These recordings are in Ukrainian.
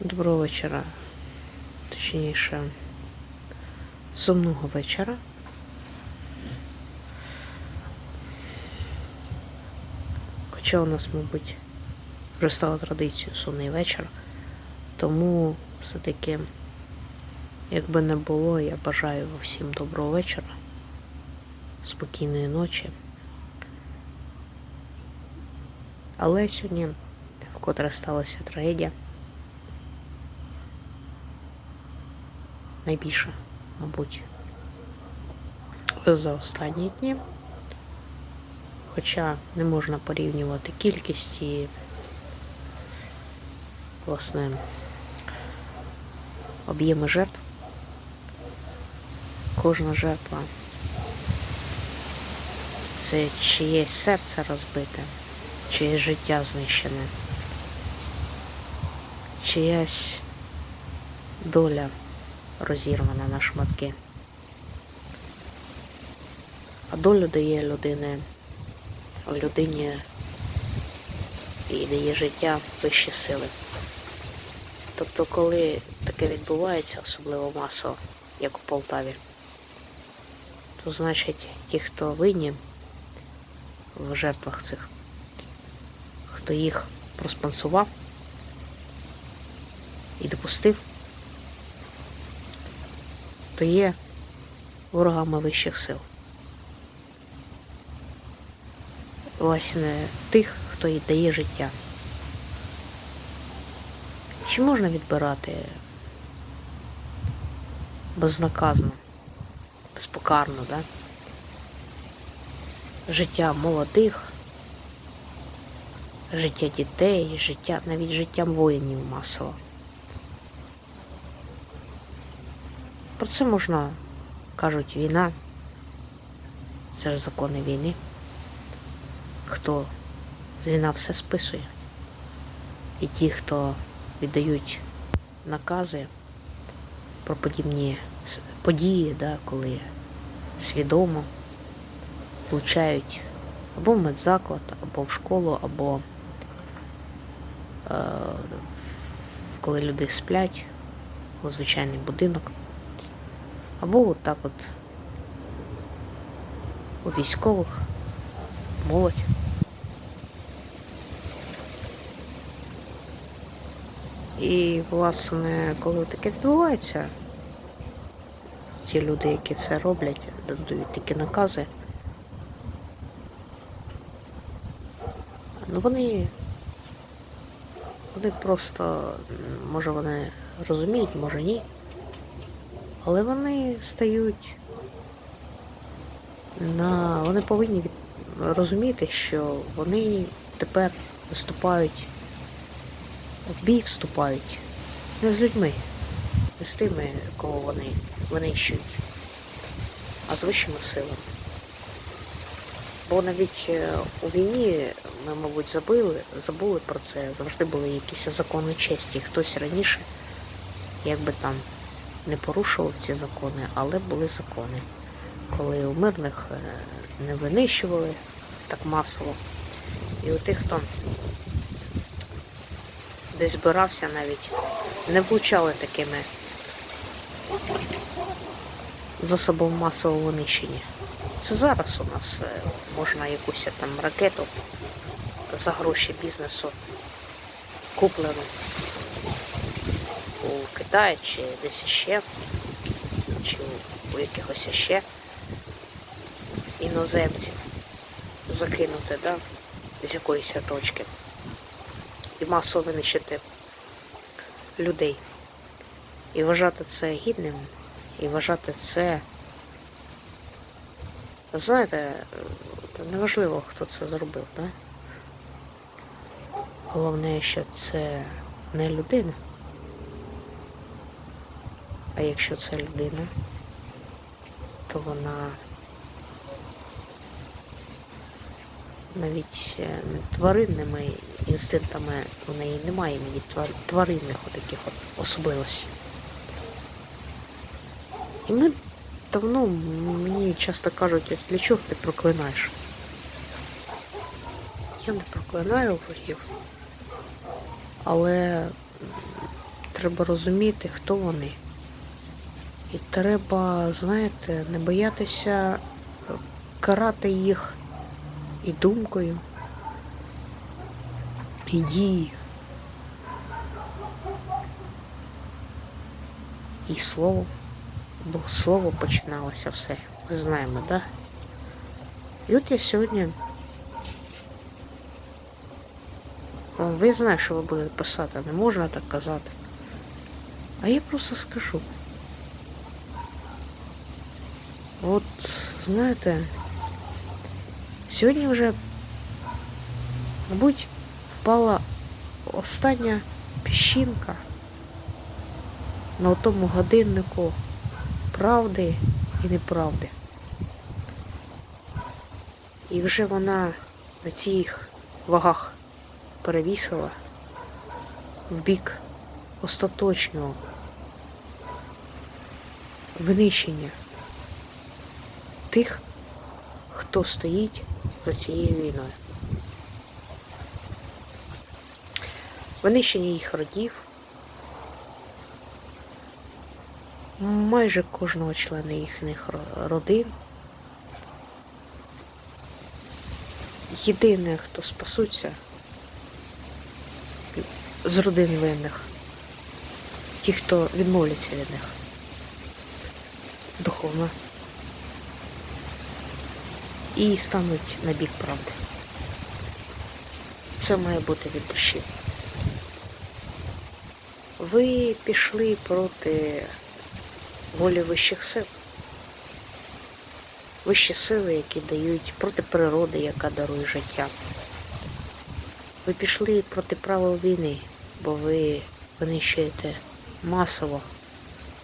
Доброго вечора. Точніше, сумного вечора. Хоча у нас, мабуть, вже стала традицією сумний вечір. Тому все-таки, як би не було, я бажаю всім доброго вечора, спокійної ночі. Але сьогодні вкотре сталася трагедія. Найбільше, мабуть, за останні дні. Хоча не можна порівнювати кількість і, власне, об'єми жертв. Кожна жертва це чиєсь серце розбите, чиєсь життя знищене, чиясь доля розірвана на шматки. А долю дає людини, людині і дає життя вищі сили. Тобто, коли таке відбувається, особливо масово, як в Полтаві, то значить ті, хто винні в жертвах цих, хто їх проспонсував і допустив, то є ворогами вищих сил. Власне, тих, хто їй дає життя. Чи можна відбирати безнаказно, безпокарно, да? життя молодих, життя дітей, життя, навіть життям воїнів масово. Про це можна, кажуть, війна. Це ж закони війни. Хто війна все списує. І ті, хто віддають накази про подібні події, да, коли свідомо влучають або в медзаклад, або в школу, або е, коли люди сплять у звичайний будинок. Або от так от у військових молодь. І, власне, коли таке відбувається, ті люди, які це роблять, дають такі накази, ну вони, вони просто, може вони розуміють, може ні. Але вони стають на. Вони повинні від... розуміти, що вони тепер виступають, в бій вступають не з людьми, не з тими, кого вони винищують, а з вищими силами. Бо навіть е, у війні ми, мабуть, забили, забули про це. Завжди були якісь закони честі. Хтось раніше, якби там не порушував ці закони, але були закони, коли у мирних е, не винищували так масово. І у тих, хто десь збирався навіть, не влучали такими засобом масового винищення. Це зараз у нас е, можна якусь там ракету за гроші бізнесу куплену у Китаї чи десь ще, чи у, якихось ще іноземців закинути, да, з якоїсь точки і масово винищити людей. І вважати це гідним, і вважати це. Знаєте, неважливо, хто це зробив, да? Головне, що це не людина. А якщо це людина, то вона навіть е, тваринними інстинктами у неї немає навіть тваринних таких особливостей. І ми давно мені часто кажуть, «Ось для чого ти проклинаєш? Я не проклинаю ворогів, але треба розуміти, хто вони. І треба, знаєте, не боятися е, карати їх і думкою, і дією. І словом. Бо слово починалося все. Ми знаємо, да? І от я сьогодні. Ви знаєте, що ви будете писати, не можна так казати. А я просто скажу. От, знаєте, сьогодні вже, мабуть, впала остання піщинка на тому годиннику правди і неправди. І вже вона на цих вагах перевісила в бік остаточного винищення тих, хто стоїть за цією війною. Винищення їх родів, майже кожного члена їхніх родин. Єдине, хто спасуться з родин винних, ті, хто відмовляться від них духовно і стануть на бік правди. Це має бути від душі. Ви пішли проти волі вищих сил. Вищі сили, які дають проти природи, яка дарує життя. Ви пішли проти правил війни, бо ви винищуєте масово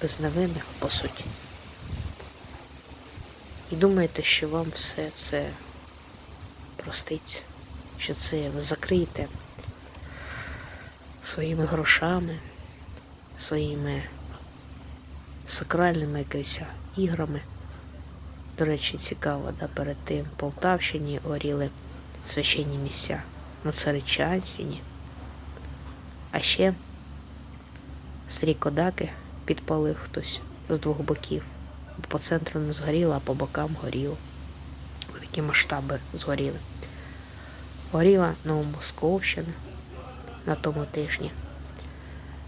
безневинних, по суті. І думаєте, що вам все це проститься, що це ви закриєте своїми грошами, своїми сакральними якимись іграми. До речі, цікаво, да, перед тим Полтавщині горіли священні місця на Царичанщині. А ще старі кодаки підпалив хтось з двох боків. По центру не згоріло, а по бокам горіло. Великі масштаби згоріли. Горіла Новомосковщина на тому тижні.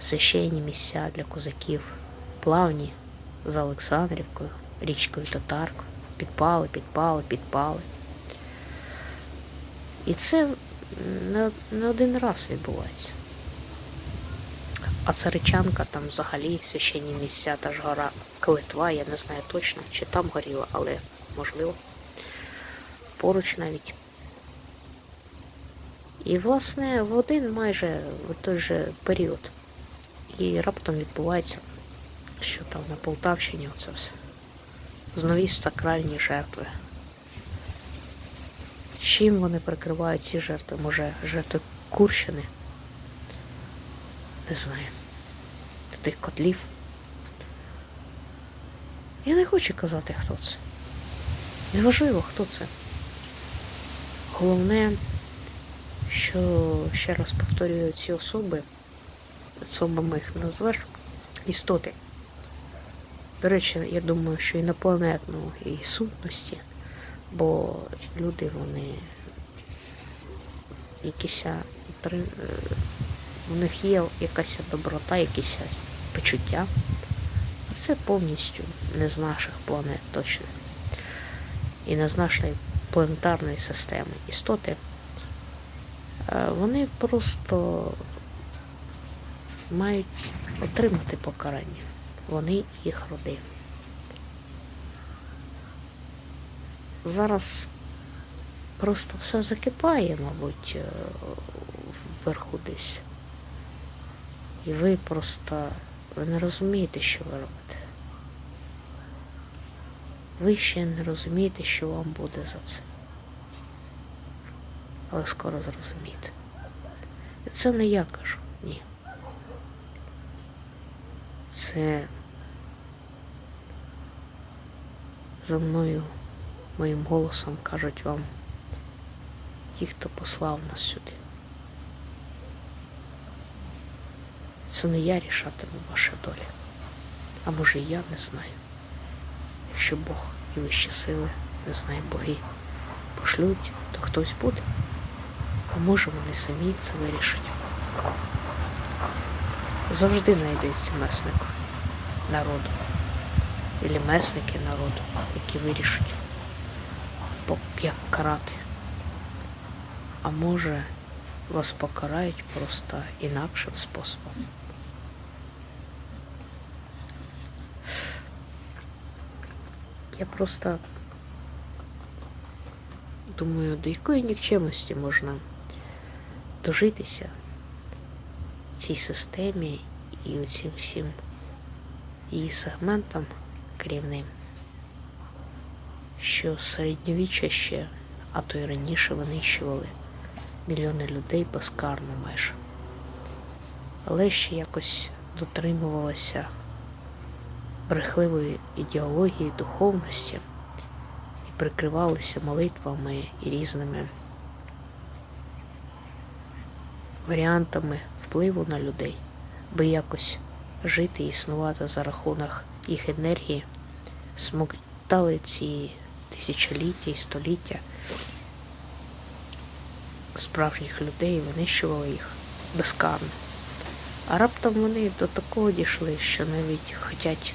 Священні місця для козаків, плавні за Олександрівкою, річкою Татаркою. Підпали, підпали, підпали. І це не один раз відбувається. А царичанка там взагалі священні місця, та ж гора Клитва, я не знаю точно, чи там горіла, але можливо. Поруч навіть. І, власне, в один майже в той же період. І раптом відбувається, що там на Полтавщині оце все. Знові сакральні жертви. Чим вони прикривають ці жертви? Може, жертви Курщини? Не знаю. Тих котлів. Я не хочу казати, хто це. Неважливо, хто це. Головне, що ще раз повторюю ці особи, особами їх назвеш, істоти. До речі, я думаю, що інопланетної сутності, бо люди вони якісь е, у них є якась доброта, якісь почуття. Це повністю не з наших планет точно. І не з нашої планетарної системи. Істоти, е, вони просто мають отримати покарання. Вони їх родини. Зараз просто все закипає, мабуть, е, вверху десь. І ви просто ви не розумієте, що ви робите. Ви ще не розумієте, що вам буде за це. Але скоро зрозумієте. І це не я кажу, ні. Це за мною, моїм голосом кажуть вам ті, хто послав нас сюди. Це не я рішатиму ваші долі. А може і я не знаю. Якщо Бог і вищі сили, не знаю боги, пошлють, то хтось буде. А може вони самі це вирішать. Завжди знайдеться месник народу. Ілі месники народу, які вирішать, як карати. А може, вас покарають просто інакшим способом. Я просто думаю, до якої нікчемності можна дожитися цій системі і оцім всім її сегментам керівним, що середньовіччя ще, а то й раніше винищували мільйони людей безкарно майже. Але ще якось дотримувалася брехливої ідеології духовності і прикривалися молитвами і різними варіантами впливу на людей, би якось жити і існувати за рахунок їх енергії, смоктали ці тисячоліття і століття справжніх людей і винищували їх безкарно. А раптом вони до такого дійшли, що навіть хочуть,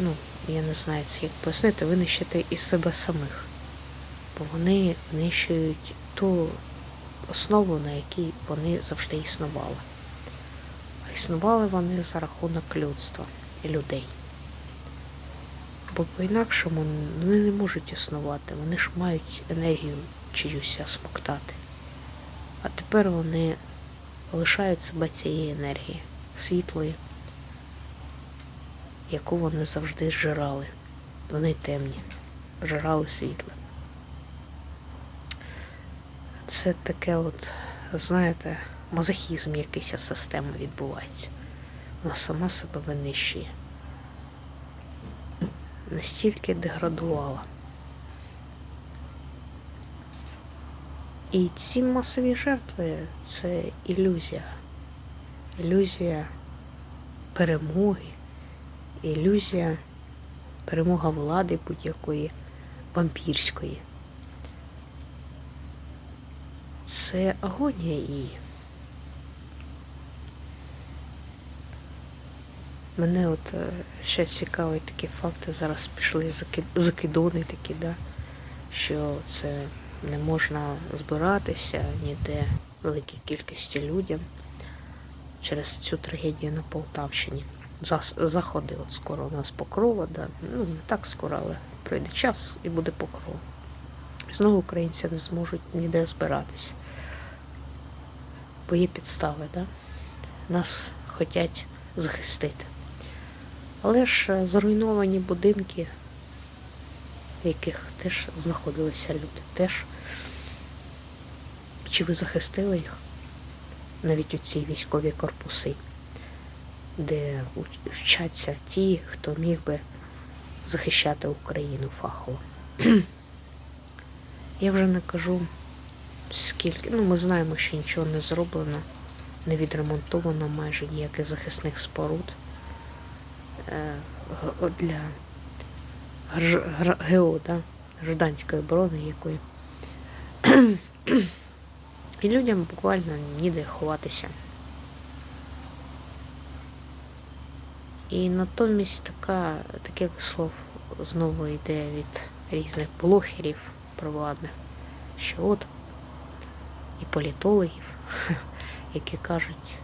ну, я не знаю це як пояснити, винищити із себе самих. Бо вони знищують ту основу, на якій вони завжди існували. А існували вони за рахунок людства і людей. Бо по-інакшому вони не можуть існувати, вони ж мають енергію чиюсь смоктати. А тепер вони лишають себе цієї енергії, світлої, яку вони завжди зжирали. Вони темні, жирали світле. Це таке от, знаєте, мазохізм якийсь система відбувається. Вона сама себе винищує. Настільки деградувала. І ці масові жертви це ілюзія. Ілюзія перемоги, ілюзія перемога влади будь-якої вампірської. Це агонія її. Мене от е, ще цікаві такі факти. Зараз пішли закидони такі, да, що це не можна збиратися ніде великій кількості людям через цю трагедію на Полтавщині. Заходи, от скоро у нас покрова, да. ну не так скоро, але пройде час і буде покрова. Знову українці не зможуть ніде збиратися. Бо є підстави, да? Нас хочуть захистити. Але ж е, зруйновані будинки, в яких теж знаходилися люди, теж чи ви захистили їх? Навіть у ці військові корпуси, де вчаться ті, хто міг би захищати Україну фахово. Я вже не кажу скільки. Ну, ми знаємо, що нічого не зроблено, не відремонтовано майже ніяких захисних споруд е, для ГО, да? гражданської оборони якої. І людям буквально ніде ховатися. І натомість така, таке вислов знову йде від різних блогерів провладних, що от і політологів, які кажуть,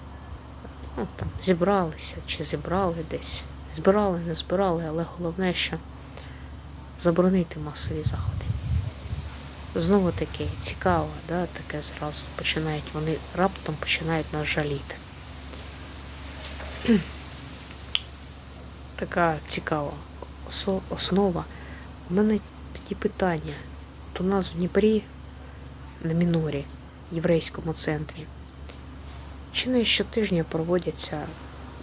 ну там зібралися чи зібрали десь. Збирали, не збирали, але головне, що заборонити масові заходи. Знову таки цікаво, да, таке зразу починають, вони раптом починають нас жаліти. Така цікава основа. У мене тоді питання. От у нас в Дніпрі на мінорі, єврейському центрі, чи не щотижня проводяться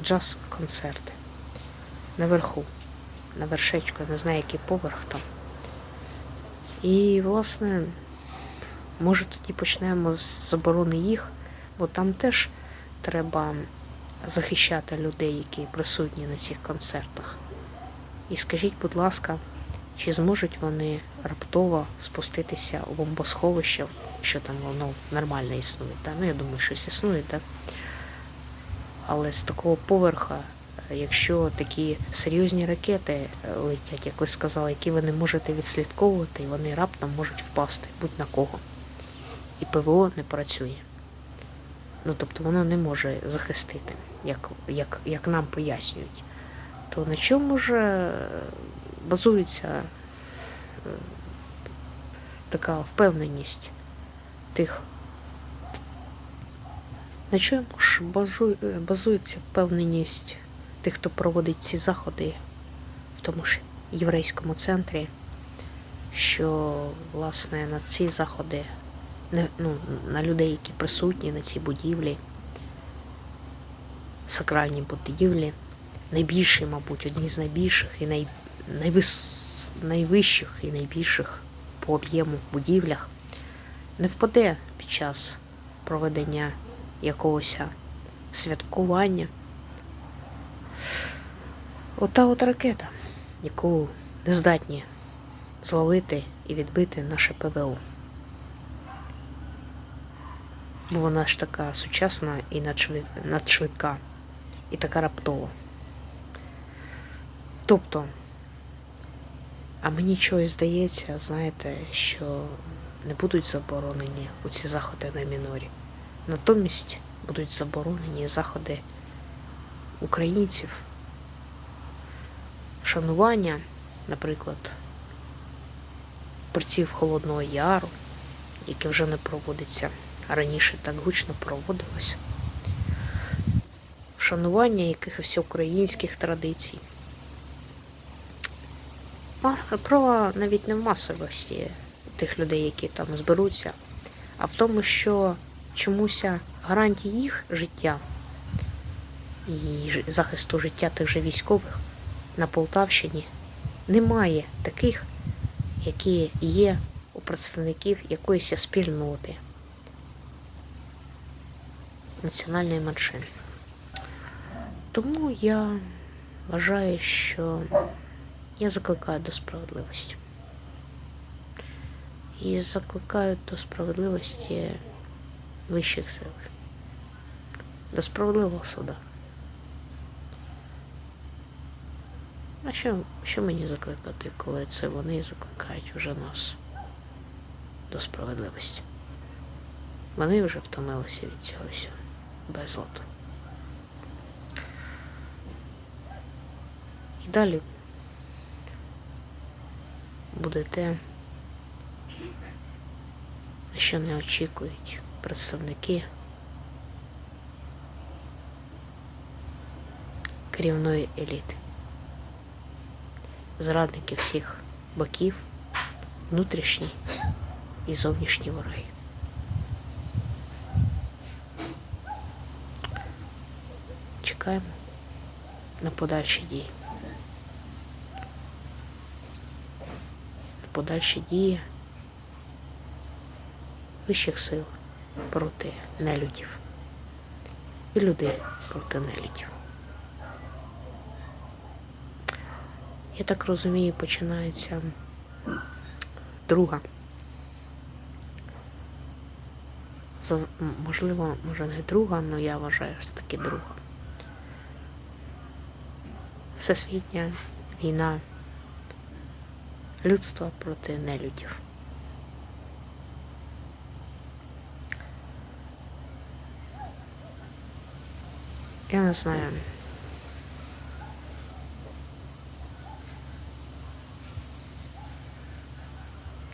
джаз-концерти наверху, на вершечку, я не знаю, який поверх там. І, власне, може тоді почнемо з заборони їх, бо там теж треба захищати людей, які присутні на цих концертах. І скажіть, будь ласка, чи зможуть вони раптово спуститися у бомбосховище, що там воно нормально існує? Та? Ну, я думаю, щось існує, так? Але з такого поверха, якщо такі серйозні ракети летять, як ви сказали, які ви не можете відслідковувати, і вони раптом можуть впасти будь на кого. І ПВО не працює. Ну, тобто воно не може захистити, як, як, як нам пояснюють. То на чому ж е, базується е, така впевненість тих на чому ж е, базується впевненість тих, хто проводить ці заходи в тому ж єврейському центрі, що власне на ці заходи, ну, на людей, які присутні на цій будівлі, сакральній будівлі, найбільші, мабуть, одні з найбільших і най, найвис, найвищих і найбільших по об'єму будівлях, не впаде під час проведення якогось святкування. Ота от ракета, яку не здатні зловити і відбити наше ПВО. Бо вона ж така сучасна і надшвидка, і така раптова. Тобто, а мені чогось здається, знаєте, що не будуть заборонені у ці заходи на мінорі. Натомість будуть заборонені заходи українців, вшанування, наприклад, борців Холодного Яру, яке вже не проводиться, раніше так гучно проводилося. Вшанування якихось українських традицій. Справа навіть не в масовості тих людей, які там зберуться, а в тому, що чомусь гарантій їх життя і захисту життя тих же військових на Полтавщині немає таких, які є у представників якоїсь спільноти національної меншини. Тому я вважаю, що я закликаю до справедливості. І закликаю до справедливості вищих сил. До справедливого суда. А що, що мені закликати, коли це вони закликають вже нас до справедливості? Вони вже втомилися від цього всього безладу. І далі буде те, що не очікують представники керівної еліти, зрадники всіх боків, внутрішні і зовнішні вороги. Чекаємо на подальші дії. На подальші дії вищих сил проти нелюдів і людей проти нелюдів. Я так розумію, починається друга. Можливо, може не друга, але я вважаю, що таки друга. Всесвітня війна людства проти нелюдів. Я не знаю.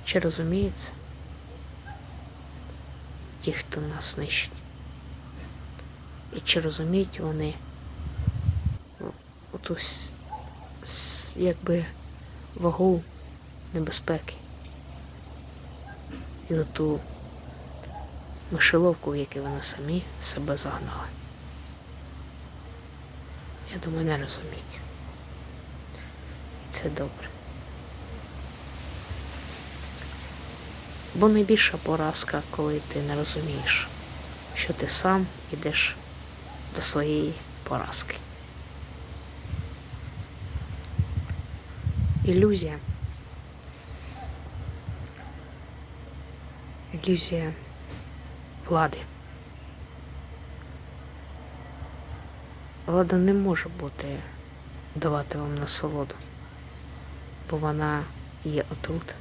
Чи розуміється ті, хто нас нищить? І чи розуміють вони с- якби вагу небезпеки і оту мишеловку, в яку вони самі себе загнали? Я думаю, не розуміють. І це добре. Бо найбільша поразка, коли ти не розумієш, що ти сам ідеш до своєї поразки. Ілюзія. Ілюзія влади. Влада не може бути давати вам насолоду, бо вона є отрут.